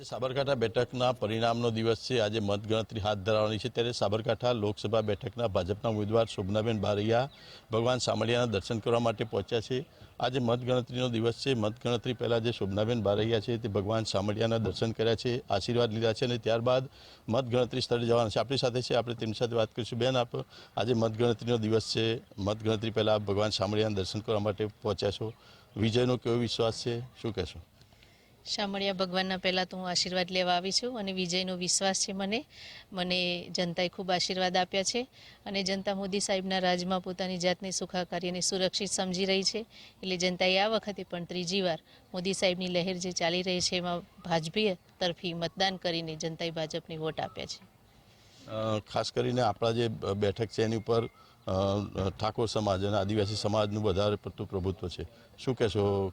આજે સાબરકાંઠા બેઠકના પરિણામનો દિવસ છે. આજે મતગણતરી હાથ ધરાવવાની છે. ત્યારે સાબરકાંઠા લોકસભા બેઠકના ભાજપના ઉમેદવાર શોભનાબેન બારૈયા ભગવાન સામળિયાના દર્શન કરવા માટે પહોંચ્યા છે. આજે મતગણતરીનો દિવસ છે. મતગણતરી પહેલાં જે શોભનાબેન બારૈયા છે તે ભગવાન સામળિયાના દર્શન કર્યા છે, આશીર્વાદ લીધા છે અને ત્યારબાદ મતગણતરી સ્થળે જવાના છે. આપણી સાથે છે. આપણે તેમની સાથે વાત કરીશું. બેન, આપ આજે મતગણતરીનો દિવસ છે. મતગણતરી પહેલાં ભગવાન સામળિયાના દર્શન કરવા માટે પહોંચ્યા છો. વિજયનો કેવો વિશ્વાસ છે? શું કહેશો? શામળિયા ભગવાનના પહેલાં તો હું આશીર્વાદ લેવા આવી છું અને વિજયનો વિશ્વાસ છે મને. મને જનતાએ ખૂબ આશીર્વાદ આપ્યા છે અને જનતા મોદી સાહેબના રાજમાં પોતાની જાતને સુખાકારી અને સુરક્ષિત સમજી રહી છે. એટલે જનતાએ આ વખતે પણ ત્રીજી વાર મોદી સાહેબની લહેર જે ચાલી રહી છે એમાં ભાજપી તરફી મતદાન કરીને જનતાએ ભાજપને વોટ આપ્યા છે. ખાસ કરીને આપણા જે બેઠક છે એની ઉપર ઠાકોર સમાજ અને આદિવાસી સમાજનું વધારે પડતું પ્રભુત્વ છે. શું કહેશો?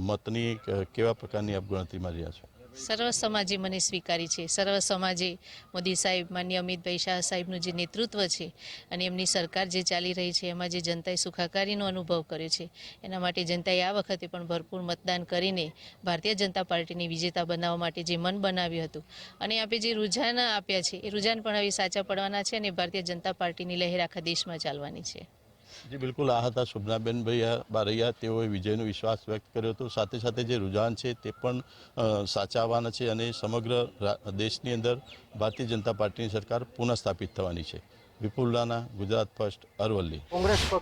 મતની કેવા પ્રકારની આપ ગણતરીમાં રહ્યા છો? સર્વ સમાજે મને સ્વીકારી છે. સર્વ સમાજે મોદી સાહેબ, માન્ય અમિતભાઈ શાહ સાહેબનું જે નેતૃત્વ છે અને એમની સરકાર જે ચાલી રહી છે, એમાં જે જનતાએ સુખાકારીનો અનુભવ કર્યો છે, એના માટે જનતાએ આ વખતે પણ ભરપૂર મતદાન કરીને ભારતીય જનતા પાર્ટીને વિજેતા બનાવવા માટે જે મન બનાવ્યું હતું. અને આપણે જે રૂઝાન આપ્યા છે, એ રૂઝાન પણ હવે સાચા પડવાના છે અને ભારતીય જનતા પાર્ટીની લહેર આખા દેશમાં ચાલવાની છે. જી, બિલકુલ. આ હતા શુભનાબેન ભૈયા બારૈયા. તેઓએ વિજયનો વિશ્વાસ વ્યક્ત કર્યો હતો. સાથે સાથે જે રુઝાન છે તે પણ સાચાવવાના છે અને સમગ્ર દેશની અંદર ભારતીય જનતા પાર્ટીની સરકાર પુનઃ સ્થાપિત થવાની છે. વિપુલ રાણા ગુજરાત ફર્સ્ટ, અરવલ્લી. કોંગ્રેસ